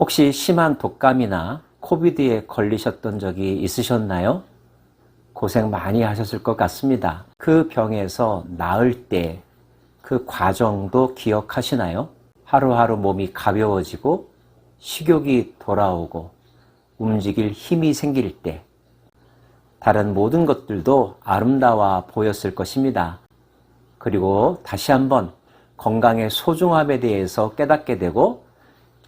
혹시 심한 독감이나 코비드에 걸리셨던 적이 있으셨나요? 고생 많이 하셨을 것 같습니다. 그 병에서 나을 때 그 과정도 기억하시나요? 하루하루 몸이 가벼워지고 식욕이 돌아오고 움직일 힘이 생길 때 다른 모든 것들도 아름다워 보였을 것입니다. 그리고 다시 한번 건강의 소중함에 대해서 깨닫게 되고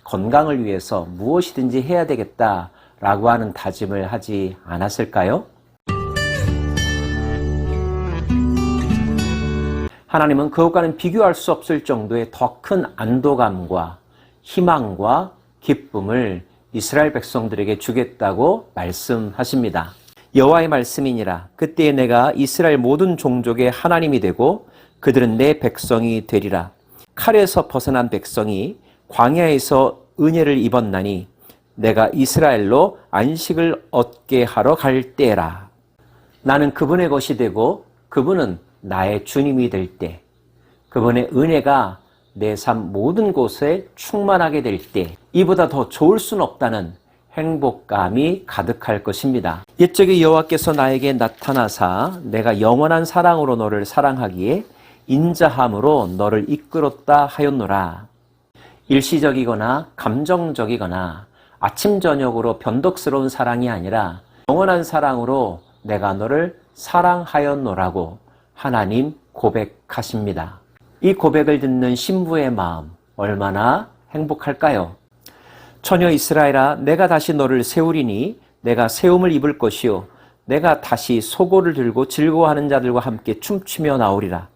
건강을 위해서 무엇이든지 해야 되겠다라고 하는 다짐을 하지 않았을까요? 하나님은 그것과는 비교할 수 없을 정도의 더 큰 안도감과 희망과 기쁨을 이스라엘 백성들에게 주겠다고 말씀하십니다. 여호와의 말씀이니라 그때에 내가 이스라엘 모든 종족의 하나님이 되고 그들은 내 백성이 되리라 칼에서 벗어난 백성이 광야에서 은혜를 입었나니 내가 이스라엘로 안식을 얻게 하러 갈 때라 나는 그분의 것이 되고 그분은 나의 주님이 될 때, 그분의 은혜가 내 삶 모든 곳에 충만하게 될 때, 이보다 더 좋을 순 없다는 행복감이 가득할 것입니다. 옛적에 여호와께서 나에게 나타나사 내가 영원한 사랑으로 너를 사랑하기에 인자함으로 너를 이끌었다 하였노라. 일시적이거나 감정적이거나 아침 저녁으로 변덕스러운 사랑이 아니라 영원한 사랑으로 내가 너를 사랑하였노라고 하나님 고백하십니다. 이 고백을 듣는 신부의 마음 얼마나 행복할까요? 처녀 이스라엘아 내가 다시 너를 세우리니 내가 세움을 입을 것이요 내가 다시 소고를 들고 즐거워하는 자들과 함께 춤추며 나오리라.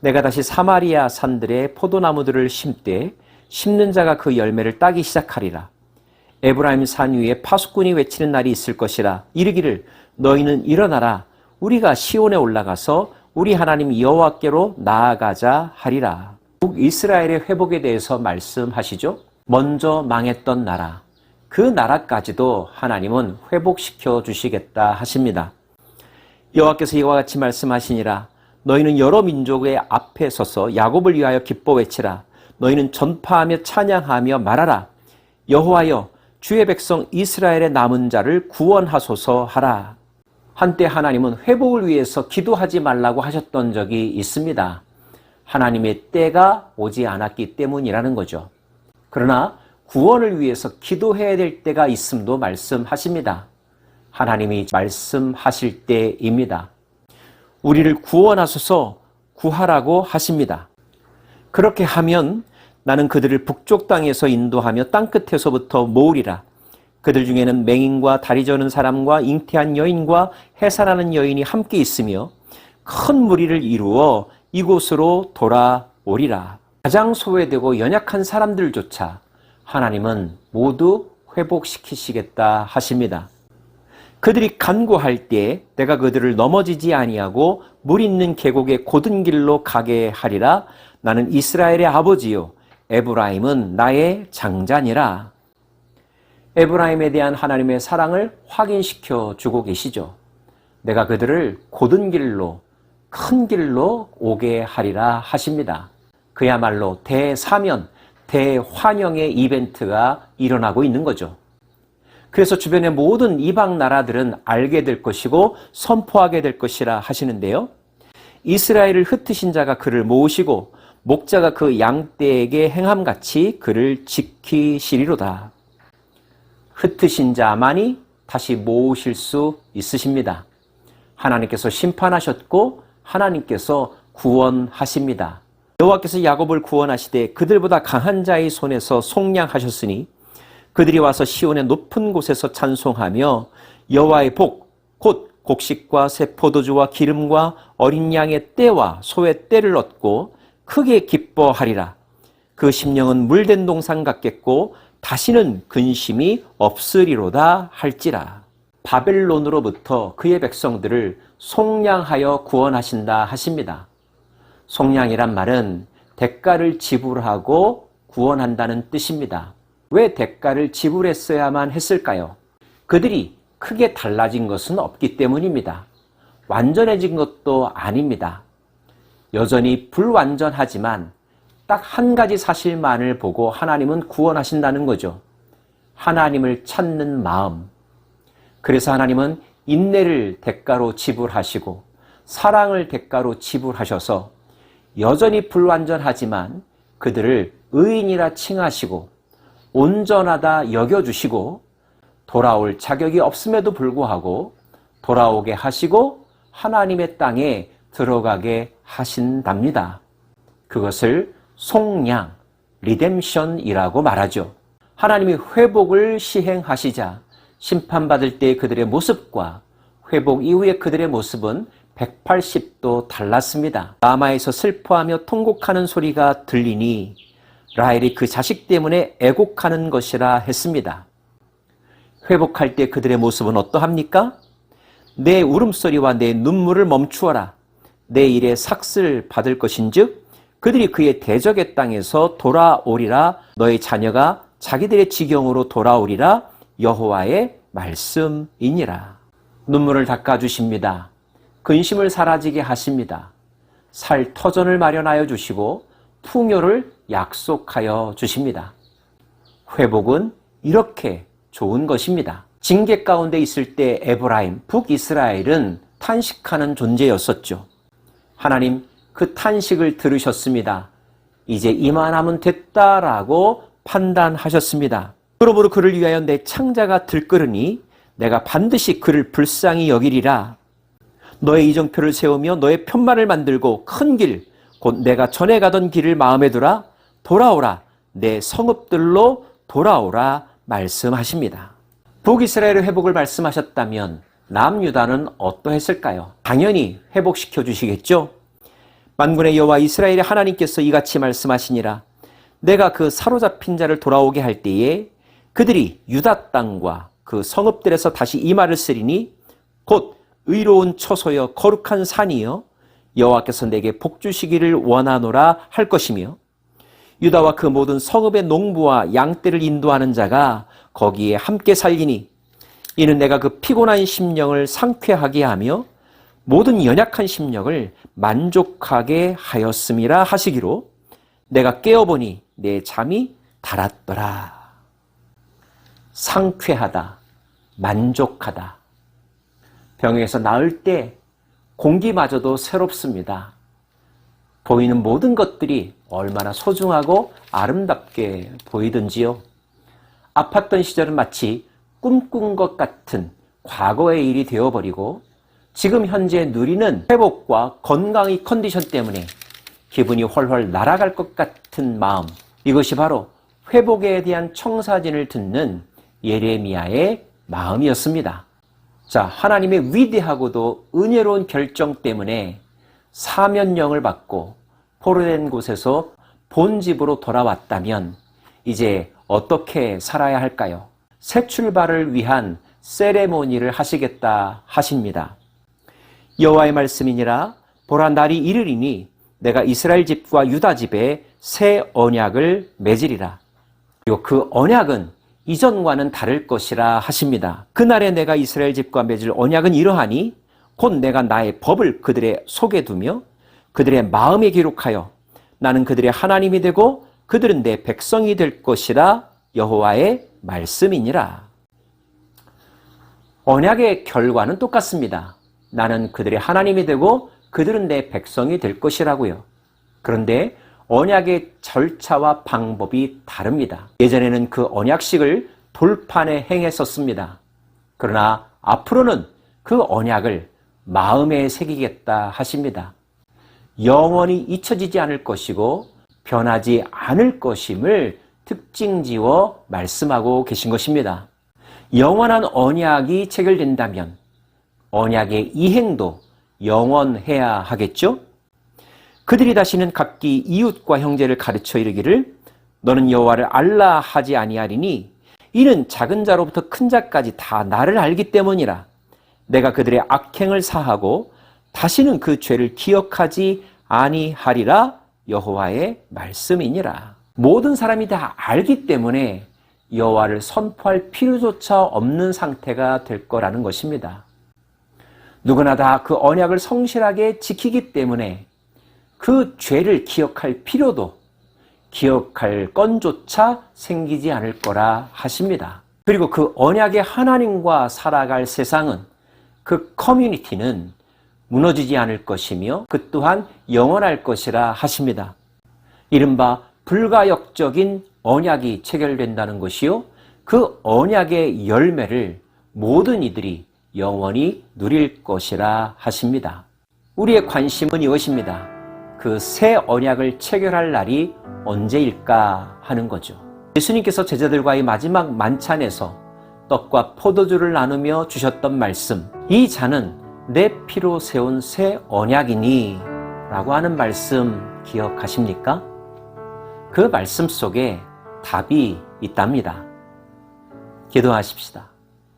내가 다시 사마리아 산들의 포도나무들을 심되 심는 자가 그 열매를 따기 시작하리라. 에브라임 산 위에 파수꾼이 외치는 날이 있을 것이라. 이르기를 너희는 일어나라. 우리가 시온에 올라가서 우리 하나님 여호와께로 나아가자 하리라. 이스라엘의 회복에 대해서 말씀하시죠. 먼저 망했던 나라, 그 나라까지도 하나님은 회복시켜 주시겠다 하십니다. 여호와께서 이와 같이 말씀하시니라. 너희는 여러 민족의 앞에 서서 야곱을 위하여 기뻐 외치라. 너희는 전파하며 찬양하며 말하라. 여호와여 주의 백성 이스라엘의 남은 자를 구원하소서 하라. 한때 하나님은 회복을 위해서 기도하지 말라고 하셨던 적이 있습니다. 하나님의 때가 오지 않았기 때문이라는 거죠. 그러나 구원을 위해서 기도해야 될 때가 있음도 말씀하십니다. 하나님이 말씀하실 때입니다. 우리를 구원하소서 구하라고 하십니다. 그렇게 하면 나는 그들을 북쪽 땅에서 인도하며 땅 끝에서부터 모으리라. 그들 중에는 맹인과 다리 저는 사람과 잉태한 여인과 해산하는 여인이 함께 있으며 큰 무리를 이루어 이곳으로 돌아오리라. 가장 소외되고 연약한 사람들조차 하나님은 모두 회복시키시겠다 하십니다. 그들이 간구할 때 내가 그들을 넘어지지 아니하고 물 있는 계곡의 고든 길로 가게 하리라. 나는 이스라엘의 아버지요 에브라임은 나의 장자니라. 에브라임에 대한 하나님의 사랑을 확인시켜 주고 계시죠. 내가 그들을 고든 길로 큰 길로 오게 하리라 하십니다. 그야말로 대사면, 대환영의 이벤트가 일어나고 있는 거죠. 그래서 주변의 모든 이방 나라들은 알게 될 것이고 선포하게 될 것이라 하시는데요. 이스라엘을 흩으신 자가 그를 모으시고 목자가 그 양떼에게 행함같이 그를 지키시리로다. 흩으신 자만이 다시 모으실 수 있으십니다. 하나님께서 심판하셨고 하나님께서 구원하십니다. 여호와께서 야곱을 구원하시되 그들보다 강한 자의 손에서 속량하셨으니 그들이 와서 시온의 높은 곳에서 찬송하며 여호와의 복 곧 곡식과 새 포도주와 기름과 어린 양의 때와 소의 때를 얻고 크게 기뻐하리라. 그 심령은 물된 동산 같겠고 다시는 근심이 없으리로다 할지라. 바벨론으로부터 그의 백성들을 속량하여 구원하신다 하십니다. 속량이란 말은 대가를 지불하고 구원한다는 뜻입니다. 왜 대가를 지불했어야만 했을까요? 그들이 크게 달라진 것은 없기 때문입니다. 완전해진 것도 아닙니다. 여전히 불완전하지만 딱 한 가지 사실만을 보고 하나님은 구원하신다는 거죠. 하나님을 찾는 마음. 그래서 하나님은 인내를 대가로 지불하시고 사랑을 대가로 지불하셔서 여전히 불완전하지만 그들을 의인이라 칭하시고 온전하다 여겨주시고 돌아올 자격이 없음에도 불구하고 돌아오게 하시고 하나님의 땅에 들어가게 하신답니다. 그것을 속량, 리뎀션이라고 말하죠. 하나님이 회복을 시행하시자 심판받을 때 그들의 모습과 회복 이후의 그들의 모습은 180도 달랐습니다. 라마에서 슬퍼하며 통곡하는 소리가 들리니 라헬이 그 자식 때문에 애곡하는 것이라 했습니다. 회복할 때 그들의 모습은 어떠합니까? 내 울음소리와 내 눈물을 멈추어라. 내 일에 삭슬 받을 것인즉 그들이 그의 대적의 땅에서 돌아오리라 너의 자녀가 자기들의 지경으로 돌아오리라 여호와의 말씀이니라. 눈물을 닦아 주십니다. 근심을 사라지게 하십니다. 살 터전을 마련하여 주시고 풍요를 약속하여 주십니다. 회복은 이렇게 좋은 것입니다. 징계 가운데 있을 때 에브라임, 북이스라엘은 탄식하는 존재였었죠. 하나님 그 탄식을 들으셨습니다. 이제 이만하면 됐다라고 판단하셨습니다. 그러므로 그를 위하여 내 창자가 들끓으니 내가 반드시 그를 불쌍히 여기리라. 너의 이정표를 세우며 너의 편말을 만들고 큰 길, 곧 내가 전에 가던 길을 마음에 두라. 돌아오라. 내 성읍들로 돌아오라. 말씀하십니다. 북이스라엘의 회복을 말씀하셨다면 남유다는 어떠했을까요? 당연히 회복시켜 주시겠죠? 만군의 여호와 이스라엘의 하나님께서 이같이 말씀하시니라. 내가 그 사로잡힌 자를 돌아오게 할 때에 그들이 유다 땅과 그 성읍들에서 다시 이 말을 쓰리니 곧 의로운 처소여 거룩한 산이여 여호와께서 내게 복 주시기를 원하노라 할 것이며 유다와 그 모든 성읍의 농부와 양떼를 인도하는 자가 거기에 함께 살리니 이는 내가 그 피곤한 심령을 상쾌하게 하며 모든 연약한 심령을 만족하게 하였음이라 하시기로 내가 깨어보니 내 잠이 달았더라. 상쾌하다, 만족하다. 병에서 나을 때 공기마저도 새롭습니다. 보이는 모든 것들이 얼마나 소중하고 아름답게 보이든지요. 아팠던 시절은 마치 꿈꾼 것 같은 과거의 일이 되어버리고 지금 현재 누리는 회복과 건강의 컨디션 때문에 기분이 훨훨 날아갈 것 같은 마음. 이것이 바로 회복에 대한 청사진을 듣는 예레미야의 마음이었습니다. 자, 하나님의 위대하고도 은혜로운 결정 때문에 사면령을 받고 포로된 곳에서 본 집으로 돌아왔다면 이제 어떻게 살아야 할까요? 새 출발을 위한 세레모니를 하시겠다 하십니다. 여호와의 말씀이니라 보라 날이 이르리니 내가 이스라엘 집과 유다 집에 새 언약을 맺으리라. 그리고 그 언약은 이전과는 다를 것이라 하십니다. 그날에 내가 이스라엘 집과 맺을 언약은 이러하니 곧 내가 나의 법을 그들의 속에 두며 그들의 마음에 기록하여 나는 그들의 하나님이 되고 그들은 내 백성이 될 것이라 여호와의 말씀이니라. 언약의 결과는 똑같습니다. 나는 그들의 하나님이 되고 그들은 내 백성이 될 것이라고요. 그런데 언약의 절차와 방법이 다릅니다. 예전에는 그 언약식을 돌판에 행했었습니다. 그러나 앞으로는 그 언약을 마음에 새기겠다 하십니다. 영원히 잊혀지지 않을 것이고 변하지 않을 것임을 특징 지어 말씀하고 계신 것입니다. 영원한 언약이 체결된다면 언약의 이행도 영원해야 하겠죠? 그들이 다시는 각기 이웃과 형제를 가르쳐 이르기를 너는 여호와를 알라 하지 아니하리니 이는 작은 자로부터 큰 자까지 다 나를 알기 때문이라 내가 그들의 악행을 사하고 다시는 그 죄를 기억하지 아니하리라 여호와의 말씀이니라 모든 사람이 다 알기 때문에 여호와를 선포할 필요조차 없는 상태가 될 거라는 것입니다. 누구나 다 그 언약을 성실하게 지키기 때문에 그 죄를 기억할 필요도 기억할 건조차 생기지 않을 거라 하십니다. 그리고 그 언약의 하나님과 살아갈 세상은 그 커뮤니티는 무너지지 않을 것이며 그 또한 영원할 것이라 하십니다. 이른바 불가역적인 언약이 체결된다는 것이요. 그 언약의 열매를 모든 이들이 영원히 누릴 것이라 하십니다. 우리의 관심은 이것입니다. 그 새 언약을 체결할 날이 언제일까 하는 거죠. 예수님께서 제자들과의 마지막 만찬에서 떡과 포도주를 나누며 주셨던 말씀, 이 잔은 내 피로 세운 새 언약이니 라고 하는 말씀 기억하십니까? 그 말씀 속에 답이 있답니다. 기도하십시다.